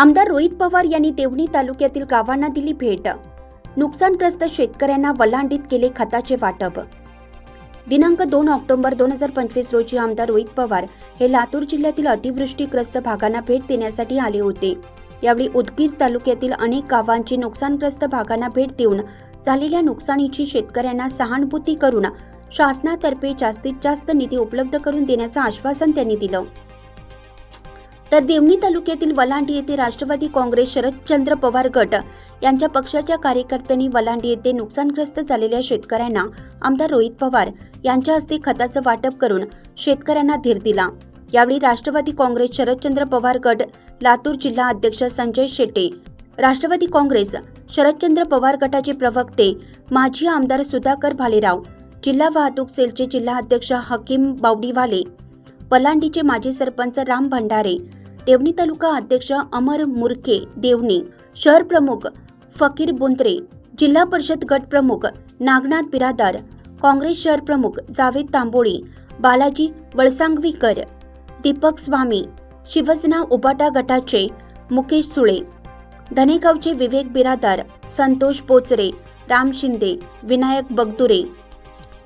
आमदार रोहित पवार यांनी देवणी तालुक्यातील गावांना दिली भेट. नुकसानग्रस्त शेतकऱ्यांना वलांडीत केले खताचे वाटप. दिनांक दोन ऑक्टोबर दोन हजार पंचवीस रोजी आमदार रोहित पवार हे लातूर जिल्ह्यातील अतिवृष्टीग्रस्त भागांना भेट देण्यासाठी आले होते. यावेळी उदगीर तालुक्यातील अनेक गावांची नुकसानग्रस्त भागांना भेट देऊन झालेल्या नुकसानीची शेतकऱ्यांना सहानुभूती करून शासनातर्फे जास्तीत जास्त निधी उपलब्ध करून देण्याचं आश्वासन त्यांनी दिलं. तर देवणी तालुक्यातील वलांडी येथे राष्ट्रवादी काँग्रेस शरदचंद्र पवार गट यांच्या पक्षाच्या कार्यकर्त्यांनी वलांडी येथे नुकसानग्रस्त झालेल्या शेतकऱ्यांना आमदार रोहित पवार यांच्या हस्ते खताचं वाटप करून शेतकऱ्यांना धीर दिला. यावेळी राष्ट्रवादी काँग्रेस शरदचंद्र पवार गट लातूर जिल्हा अध्यक्ष संजय शेटे राष्ट्रवादी काँग्रेस शरदचंद्र पवार गटाचे प्रवक्ते माजी आमदार सुधाकर भालेराव जिल्हा वाहतूक सेलचे जिल्हा अध्यक्ष हकीम बावडीवाले पलांडीचे माजी सरपंच राम भंडारे देवणी तालुका अध्यक्ष अमर मुरके देवणी शहर प्रमुख फकीर बुंद्रे जिल्हा परिषद गट प्रमुख नागनाथ बिरादार काँग्रेस शहर प्रमुख जावेद तांबोळी बालाजी वळसांगवीकर दीपक स्वामी शिवसेना उबाटा गटाचे मुकेश सुळे धनेगावचे विवेक बिरादार संतोष पोचरे राम शिंदे विनायक बगदुरे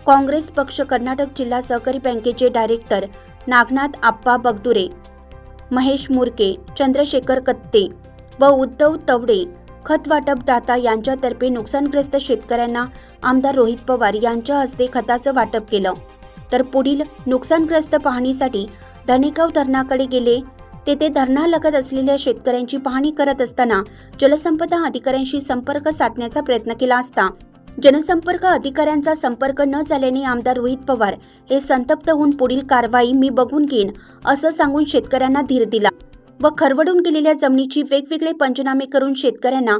काँग्रेस पक्ष कर्नाटक जिल्हा सहकारी बँकेचे डायरेक्टर नागनाथ आप्पा बगदुरे महेश मुरके चंद्रशेखर कत्ते व उद्धव तवडे खत वाटपदाता यांच्यातर्फे नुकसानग्रस्त शेतकऱ्यांना आमदार रोहित पवार यांच्या हस्ते खताचं वाटप केलं. तर पुढील नुकसानग्रस्त पाहणीसाठी धनेगाव धरणाकडे गेले. तेथे धरणालगत असलेल्या शेतकऱ्यांची पाहणी करत असताना जलसंपदा अधिकाऱ्यांशी संपर्क साधण्याचा प्रयत्न केला असता जनसंपर्क अधिकाऱ्यांचा संपर्क न झाल्याने आमदार रोहित पवार हे संतप्त होऊन पुढील कारवाई मी बघून घेईन असं सांगून शेतकऱ्यांना धीर दिला व खरवडून गेलेल्या जमिनीची वेगवेगळे पंचनामे करून शेतकऱ्यांना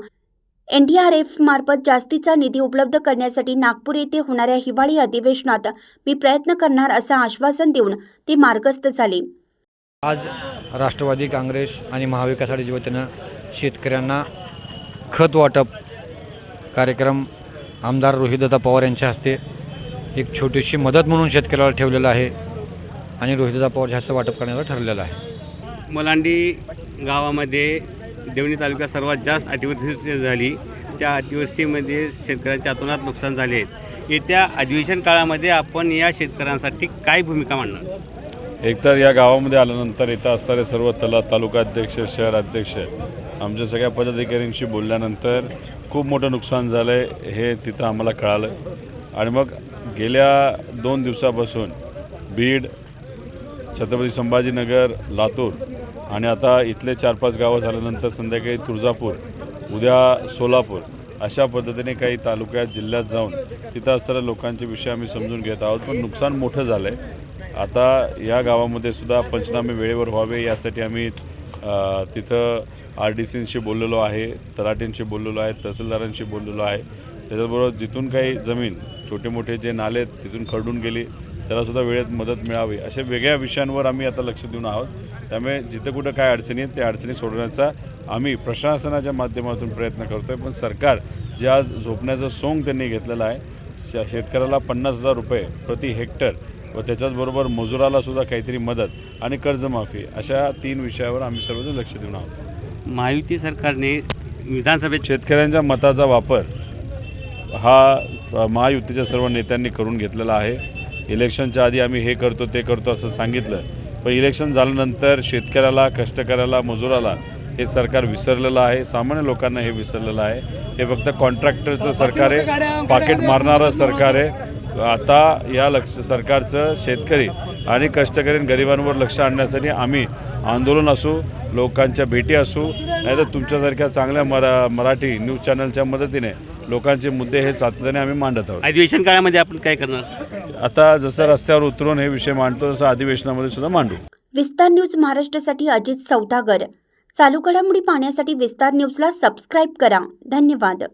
एनडीआरएफ मार्फत जास्तीचा निधी उपलब्ध करण्यासाठी नागपूर येथे होणाऱ्या हिवाळी अधिवेशनात मी प्रयत्न करणार असं आश्वासन देऊन ते मार्गस्थ झाले. आज राष्ट्रवादी काँग्रेस आणि महाविकास आघाडीच्या वतीनं शेतकऱ्यांना खत वाटप कार्यक्रम आमदार रोहितदादा पवार यांच्या हस्ते एक छोटीशी मदत म्हणून शेतकऱ्याला ठेवलेलं आहे आणि रोहितदादा पवारच्या हस्ते वाटप करण्याचं ठरलेलं आहे. मलांडी गावामध्ये देवणी तालुक्यात सर्वात जास्त अतिवृष्टी झाली. त्या अतिवृष्टीमध्ये शेतकऱ्यांच्या अतोनात नुकसान झाले आहेत. येत्या अधिवेशन काळामध्ये आपण या शेतकऱ्यांसाठी काय भूमिका मांडणार? एकतर या गावामध्ये आल्यानंतर इथं असणारे सर्व तला तालुका अध्यक्ष शहर अध्यक्ष आमच्या सगळ्या पदाधिकाऱ्यांशी बोलल्यानंतर खूप मोठं नुकसान झालं आहे हे तिथं आम्हाला कळालं. आणि मग गेल्या दोन दिवसापासून बीड छत्रपती संभाजीनगर लातूर आणि आता इथले चार पाच गावं झाल्यानंतर संध्याकाळी तुळजापूर उद्या सोलापूर अशा पद्धतीने काही तालुक्यात जिल्ह्यात जाऊन तिथं असणाऱ्या लोकांचे विषय आम्ही समजून घेत आहोत. पण नुकसान मोठं झालं आहे आता या गावामध्ये सुद्धा पंचनामे वेळेवर व्हावे यासाठी आम्ही तिथं आर डी सींशी बोललेलो आहे तलाठींशी बोललेलो आहे तहसीलदारांशी बोललेलो आहे. त्याच्याबरोबर जिथून काही जमीन छोटे मोठे जे नाले आहेत, तिथून खरडून गेली त्यालासुद्धा वेळेत मदत मिळावी अशा वेगळ्या विषयांवर आम्ही आता लक्ष देऊन आहोत. त्यामुळे जिथं कुठं काय अडचणी आहेत त्या अडचणी सोडवण्याचा आम्ही प्रशासनाच्या माध्यमातून प्रयत्न करतो आहे पण सरकार जे आज झोपण्याचं सोंग त्यांनी घेतलेलं आहे श शेतकऱ्याला पन्नास हजार रुपये प्रति हेक्टर व त्याच्याचबरोबर मजुराला सुद्धा काहीतरी मदत आणि कर्जमाफी अशा तीन विषयावर आम्ही सर्वजण लक्ष देऊन आहोत. महायुती सरकारने विधानसभेत शेतकऱ्यांच्या मताचा वापर हा महायुतीच्या सर्व नेत्यांनी करून घेतलेला आहे. इलेक्शनच्या आधी आम्ही हे करतो ते करतो असं सांगितलं. पण इलेक्शन झाल्यानंतर शेतकऱ्याला कष्टकऱ्याला मजुराला हे सरकार विसरलेलं आहे. सामान्य लोकांना हे विसरलेलं आहे. हे फक्त कॉन्ट्रॅक्टरचं सरकार आहे. पाकिट मारणारं सरकार आहे. आता या लक्ष सरकारचं शेतकरी आणि कष्टकरी आणि गरिबांवर लक्ष आणण्यासाठी आम्ही आंदोलन असू लोकांच्या भेटी असू नाहीतर तुमच्यासारख्या चांगल्या मरा मराठी न्यूज चॅनलच्या मदतीने लोकांचे मुद्दे हे सातत्याने आम्ही मांडत आहोत. अधिवेशन काळामध्ये आपण काय करणार? आता जसं रस्त्यावर उतरून हे विषय मांडतो तसं अधिवेशनामध्ये सुद्धा मांडू. विस्तार न्यूज महाराष्ट्रासाठी अजित सौदागर. चालू घडामोडी पाहण्यासाठी विस्तार न्यूजला सबस्क्राईब करा. धन्यवाद.